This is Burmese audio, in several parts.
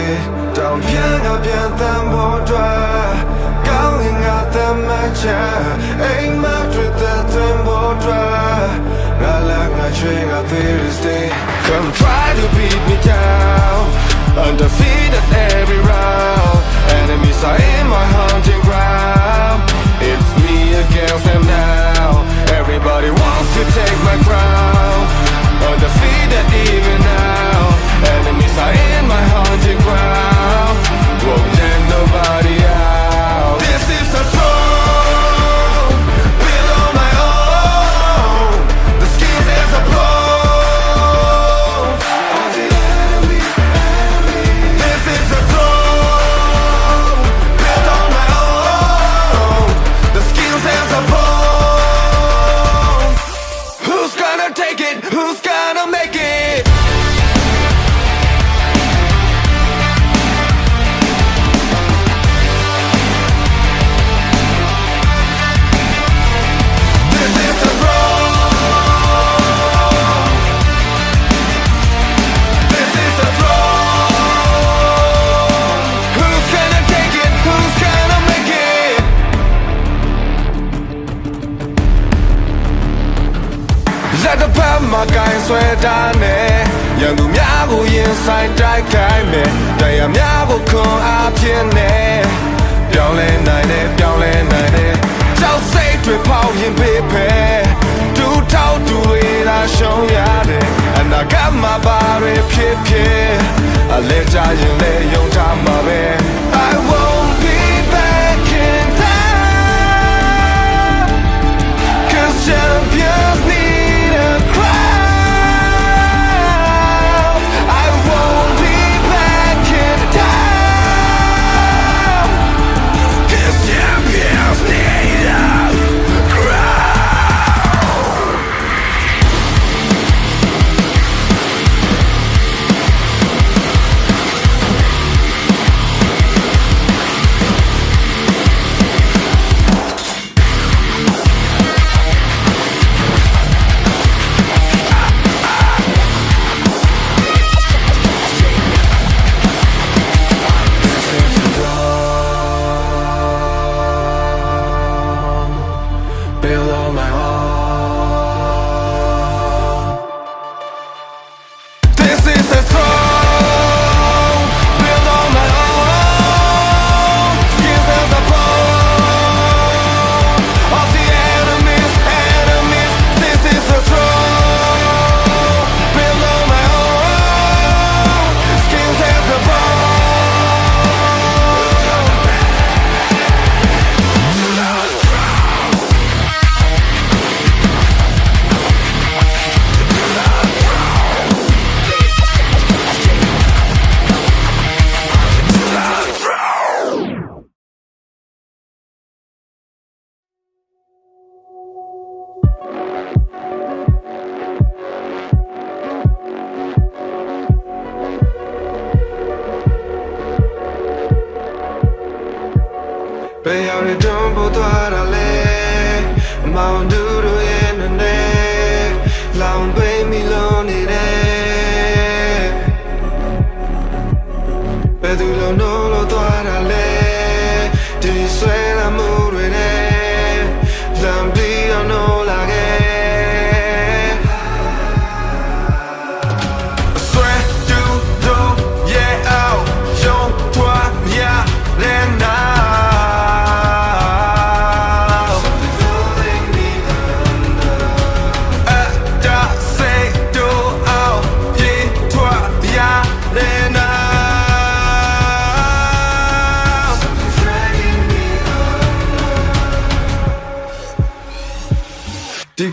ရစတဲ့တောင်ပြန်ကပြန်တန်ဖို့အတွက်ကောင်းရင်ငါသမချာအိမ်မတွေတန်သွင်းဖို့အတွက်ငါလမ်းကချွေကသွေးရစတဲ့ Come try to beat me down Undefeated every round Enemies are in my hunting ground It's me against them now Everybody wants to take my crown Undefeated even now Enemies are in my hunting ground မှာကင်ဆွဲတာနဲ့ရန်သူများကိုရင်ဆိုင်တိုက်ခိုင်းမယ်တရားများကိုခွန်အားဖြင့်နဲ့ပြောင်းလဲနိုင်တယ်ပြောင်းလဲနိုင်တယ်ကြောက်စိတ်တွေပေါက်ရင်ပေးဖယ်ဒူထောက်တူတွေသာရှုံးရတယ်အနာဂတ်မှာပါတွေဖြစ်ဖြစ်အလဲကြရင်လဲယုံထားမှာပဲ I won't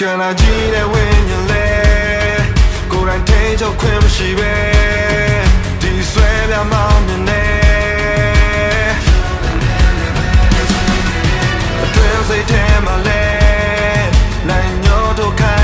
ကနာကြီးတဲ့ဝိညာဉ်လဲကိုယ်တိုင်ထိန်းချုပ်ခွင့်မရှိပဲဒီဆွဲပြမောင်းမြင်နေအတွင်းစိတ်ထဲမှာလဲနိုင်ညို့တို့ခိုင်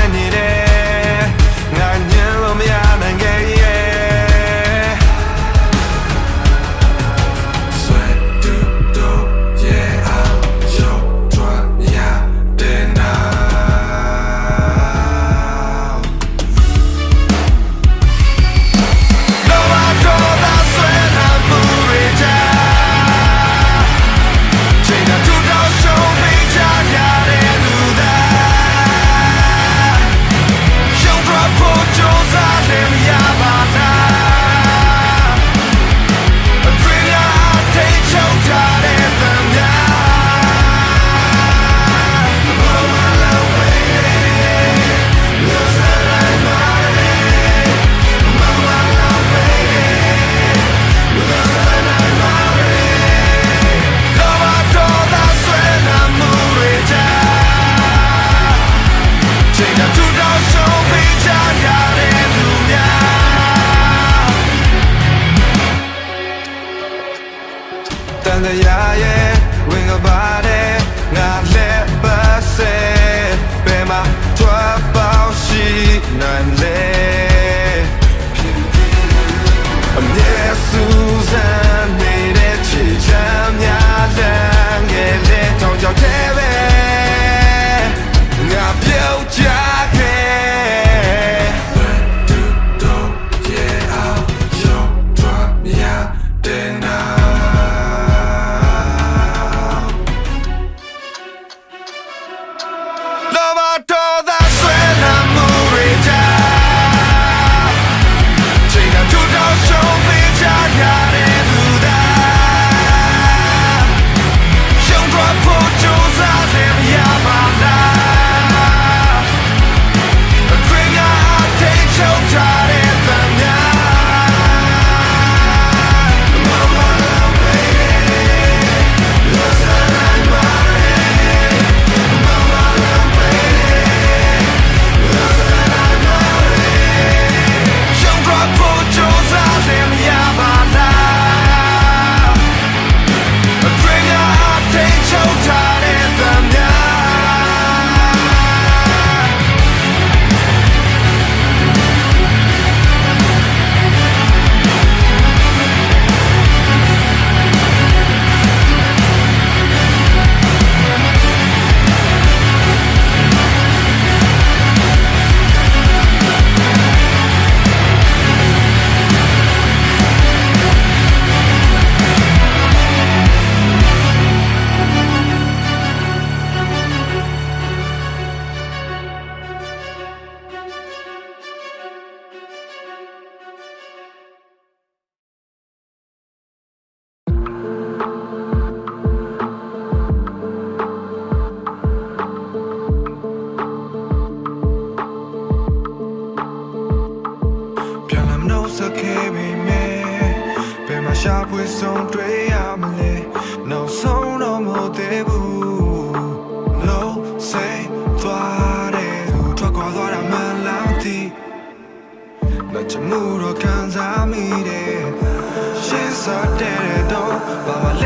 လို့စိတ်သွားတယ်သူထွက်ခွာသွားတာမှန်လားမသိမချမှုတော့ခံစားမိတယ်ရှင်းစားတဲ့တော့ဘာမှလ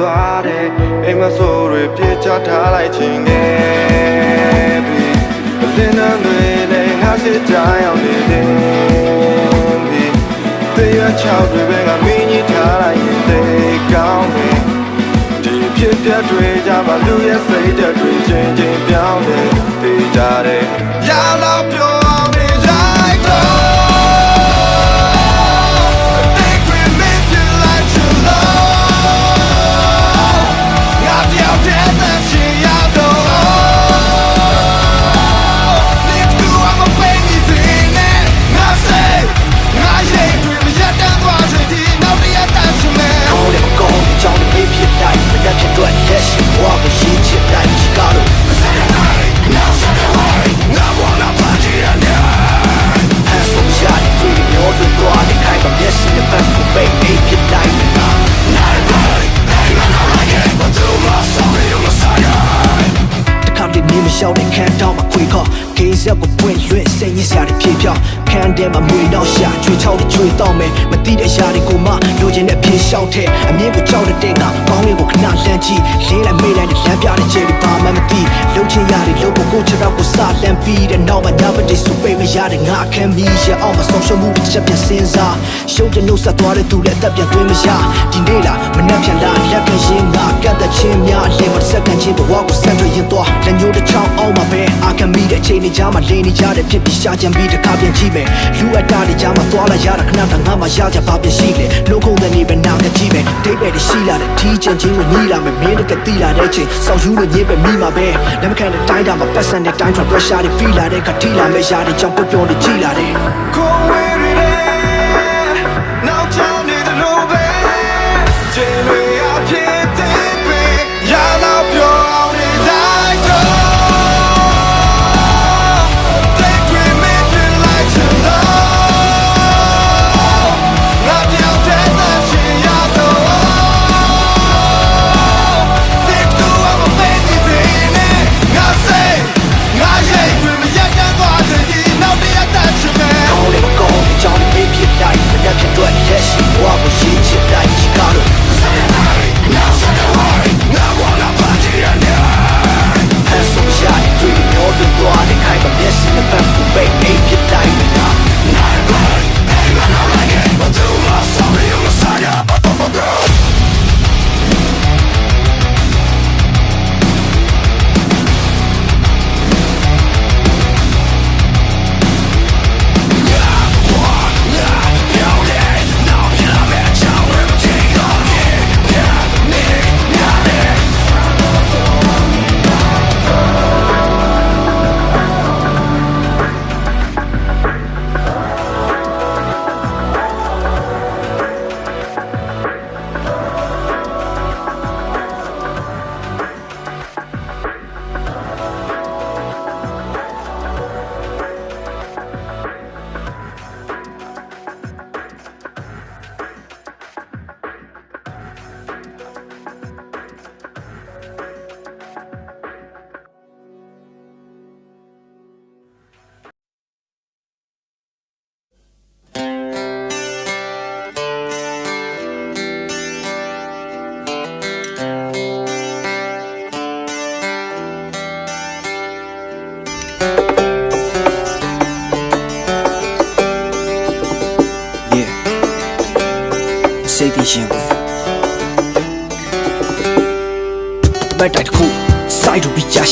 သွားတယ်အိမ်မဆိုးတွေပြေချထားလိုက်ခြင်းနဲ့ပြီးလင်းနှံတွေနဲ့ငါစစ်ကြအောင်နေတယ်ပြီးတရားချောက်တွေပဲငါမင်းကြီးထားလိုက်ရင်သိကောင်းတယ်ဒီဖြစ်ပြတွေကြမှာလူရဲ့စိတ်ဓာတ်တွေချင်းချင်းပြောင်းတယ်သိကြတယ်ရလာပြော ခေးဆက်ကိုပွင့်လွင့်စိတ်ညစ်စရာတွေဖြေဖြောင်းခံတဲ့မှာမွေတော့ရှာချွေချောက်တွေချွေတော့မယ်မတိတဲ့ရှာတွေကိုမှလိုချင်တဲ့ဖြေလျှောက်တဲ့အမြင်ကိုကြောက်တဲ့တဲ့ကကောင်းလေးကိုခဏလန့်ကြည့်လေးလိုက်မေးလိုက်တဲ့လမ်းပြတဲ့ခြေတွေဘာမှမသိလှုပ်ချင်ရတယ်လှုပ်ဖို့ကိုချတော့ကိုစလန့်ပြီးတဲ့နောက်မှာညမတေးစုပိတ်မရတဲ့ငါခံမီရအောင်မဆုံးရှုံးမှုတစ်ချက်ပြန်စဉ်းစားရှုပ်တဲ့နှုတ်ဆက်သွားတဲ့သူလည်းအသက်ပြန်သွင်းမရဒီနေ့လားမနှက်ပြန်လားလက်ခံရင်ငါကတ်တဲ့ချင်းများလေမစက္ကန့်ချင်းဘဝကိုဆက်တွေ့ရင် ခံမီတဲ့ချိန်တွေကြားမှာလေနေကြတဲ့ဖြစ်ပြီးရှာကြံပြီးတစ်ခါပြန်ကြည့်မယ်လူအပ်တာတွေကြားမှာသွားလာရတာခဏတငါမှရကြပါပြန်ရှိလေလုံးကုန်တဲ့နေပဲနာကကြည့်မယ်ဒိတ်ပဲရှိလာတဲ့ထီးချင်ချင်းကိုညီးလာမယ်မင်းတကတိလာတဲ့ချိန်စောက်ယူလို့ညင်းပဲမိမှာပဲလက်မခံတဲ့တိုင်းတာမှာပတ်စံတဲ့တိုင်းထွန် pressure တွေပြီးလာတဲ့ခတိလာမဲ့ရာတွေကြောင့်ပျော်ပျော်နေကြည့်လာတယ်ကိုယ်ဝေရီတဲ့နောက်ချမ်းနေတယ်လို့ပဲခြေတွေ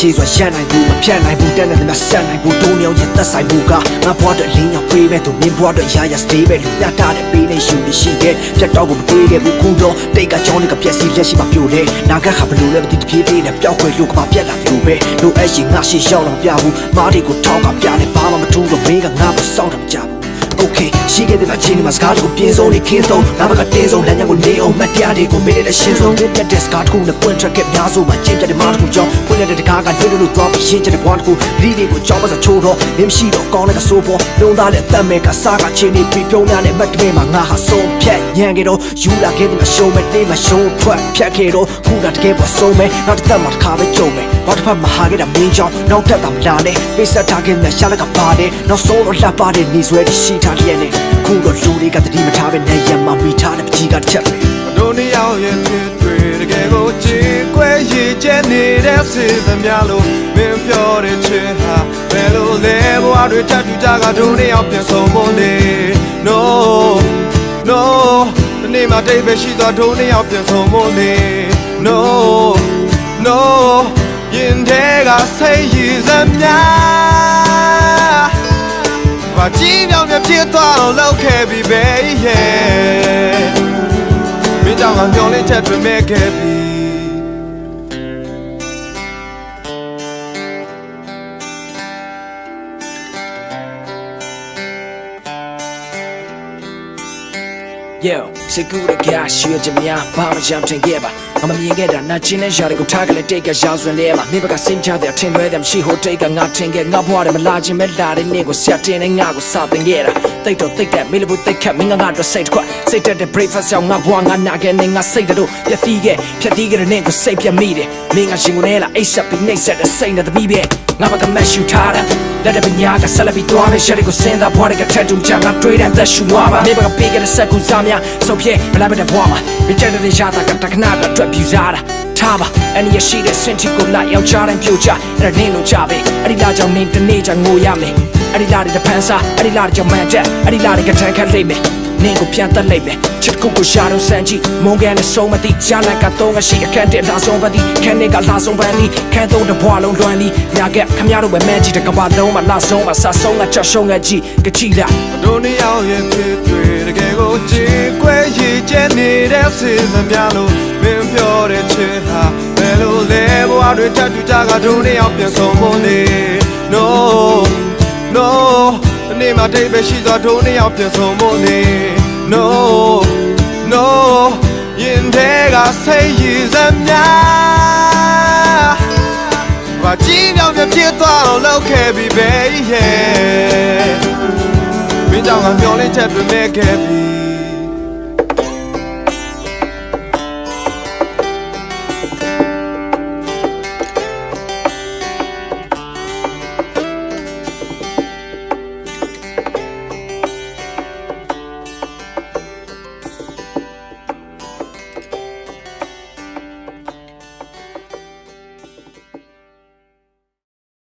ရှည်စွာရန်နိုင်ဘူးမဖြတ်နိုင်ဘူးတက်တဲ့မြတ်ဆက်နိုင်ဘူးတုံးမြောင်ရဲ့သက်ဆိုင်ဘူးကငါဘွားတော့လင်းရောက်ပေးမဲ့သူမင်းဘွားတော့ရာရာ stay ပဲလူညတာတဲ့ပေးနေရှင်နေရှိခဲ့ပြတ်တော့ကိုမတွေးခဲ့ဘူးခုတော့တိတ်ကကြောင်းနေကပြက်စီလက်ရှိမှပြိုလဲနာဂတ်ခါဘလို့လဲမသိတပြေးပြေးနဲ့ပျောက်ခွဲလို့ကပါပြက်လာတယ်လို့ပဲလိုအပ်ရင်ငါရှေ့ရောက်တော့မပြဘူးမားတွေကိုထောင်းကပြတယ်ဘာမှမထူးတော့မင်းကငါ့ကိုစောင့်တော့မကြဘူး okay ရှိခဲ့တဲ့လားချင်းဒီမှာစကားတခုပြင်းဆုံးနေခင်းဆုံးငါဘကတင်းဆုံးလမ်းကြောင်းကိုနေအောင်မှတ်တရားတွေကိုမေးတဲ့ရှင်းဆုံးပြတ်တဲ့စကားတခုနဲ့ပွင့်ထွက်ခဲ့များစုမှာချင်းတဲ့မားတခုကြောင့်ပွင့်တဲ့တကားကလွတ်လို့သွားပြီးရှင်းတဲ့ဘွားတခုဒီတွေကိုကြောင်းမစချိုးတော့မင်းရှိတော့ကောင်းတဲ့ကဆိုးပေါ်လုံးသားနဲ့အသက်မဲ့ကစားကချင်းနေပြီးပြုံးများနဲ့မတ်တမဲမှာငါဟာဆုံးဖြတ်ညံခဲ့တော့ယူလာခဲ့တဲ့မရှုံးမဲ့တေးမရှုံးထွက်ဖြတ်ခဲ့တော့ခုနတကယ်ပေါ်ဆုံးမဲ့နောက်တစ်သက်မှာတစ်ခါပဲကြုံမဲ့နောက်တစ်ဖက်မှာဟာခဲ့တာမင်းကြောင့်နောက်တက်တာမလာနဲ့ပိစက်ထားခဲ့တဲ့ရှာလကပါတယ်နောက်ဆုံးတော့လှပ်ပါတဲ့နေဆွဲတရှိထားတဲ့နဲ့ခုတော့လူတွေကတတိမထားပဲနဲ့ရမမိထားတဲ့ပကြီးကတစ်ချက်ပဲတို့နှစ်ယောက်ရဲ့ဖြစ်တွေတကယ်ကိုကြည်ကွဲရည်ကျက်နေတဲ့စေစံများလို့မင်းပြောတဲ့ချစ်ဟာဘယ်လိုလဲဘဝတွေတတ်တူကြကတို့နှစ်ယောက်ပြန်ဆုံးဖို့လေ no no ဒီနေ့မှတိတ်ပဲရှိသွားတို့နှစ်ယောက်ပြန်ဆုံးဖို့လေ no no ရင်ထဲကစိတ်ရည်စံများ ဘာကြည့်ပြောင်းပြဖြစ်သွားအောင်လုပ်ခဲ့ပြီ baby yeah မင်းကြောင့်ငါမျောလင်းချက်တွေမဲ့ခဲ့ပြီ Yo စကူရကရှိရကြများဘာမှကြမ်းတင်ခဲ့ပါ ငါမမြင်ခဲ့တာနာကျင်တဲ့ຢာတွေကိုထားကလေးတိတ်ကရောင်စွင်လေးမှာမိဘကစိတ်ချတဲ့ထင်လွဲတယ်မရှိဟိုတိတ်ကငါထင်ခဲ့ငါဘွားတယ်မလာခြင်းပဲလာတဲ့နေ့ကိုဆက်တင်နေငါကိုစာတင်ခဲ့တာတိတ်တော့တိတ်ကမေးလို့တိတ်ခတ်မင်းငါငါတော့စိတ်ခွတ်စိတ်တက်တဲ့ breakfast ရောက်ငါဘွားငါနာခဲ့နေငါစိတ်တို့ပြသီးခဲ့ဖြတ်သီးခဲ့တဲ့နေ့ကိုစိတ်ပြမိတယ်မင်းငါရှင်ကိုနေလားအိတ်ဆက်ပြီးနှိမ့်ဆက်တဲ့စိတ်နဲ့တပီးပဲ ငါဘကမက်ရှူထားတာလက်တဲ့ပညာကဆက်လက်ပြီးတွားမယ်ရှယ်ရီကိုစင်သာဘွားတွေကထက်တူချာငါတွေးတဲ့သက်ရှူသွားပါမိဘကပေးခဲ့တဲ့စက်ကူစားများဆုံးဖြဲမလိုက်တဲ့ဘွားမှာမကြတဲ့ရတာကတခဏတော့ပြူစားတာထားပါအန်ရရှိတဲ့စင်တီကိုလိုက်ရောက်ချတဲ့ပြိုချအဲ့ဒါနင်းလို့ကြပဲအဲ့ဒီလာကြောင့်နင်းတနေ့ချငိုရမယ်အဲ့ဒီလာတဲ့ဖန်စားအဲ့ဒီလာတဲ့ကြောင့်မန်တက်အဲ့ဒီလာတဲ့ကထန်ခတ်လိမ့်မယ် နင်းကိုပြန်တက်လိုက်မယ်ချစ်ကိုကိုရှာတော့စမ်းကြည့်မုံကန်နဲ့ဆုံးမသိဂျာလက်ကတော့ငရှိအခန့်တဲ့လာဆုံးပါသည်ခန်းနေကလာဆုံးပန်းသည်ခန်းသုံးတဘွားလုံးလွမ်းသည်ညာကခမရတို့ပဲမဲကြီးတကဘာလုံးမှာလာဆုံးမှာဆဆုံးကချက်ရှုံးကကြည့်ကချီလာတို့နှစ်ယောက်ရဲ့ဖြစ်တွေတကယ်ကိုကြည်ကွဲရည်ကျက်နေတဲ့စေစံများလို့မင်းပြောတဲ့ချစ်ဟာဘယ်လိုလဲဘဝတွေတတ်တူကြကတို့နှစ်ယောက်ပြန်ဆုံးဖို့လေ no no ဒီ နေ့မှတိတ်ပဲရှိသွားတို့နှစ်ယောက်ပြန်ဆုံးဖို့လေ no no ရင်ထဲကစိတ်ရည်စံများဘာကြည့်ပြောင်းပြဖြစ်သွားအောင်လုပ်ခဲ့ပြီ baby yeah မင်းကြောင့်ငါမျောလင်းချက်တွေမဲ့ခဲ့ပြီ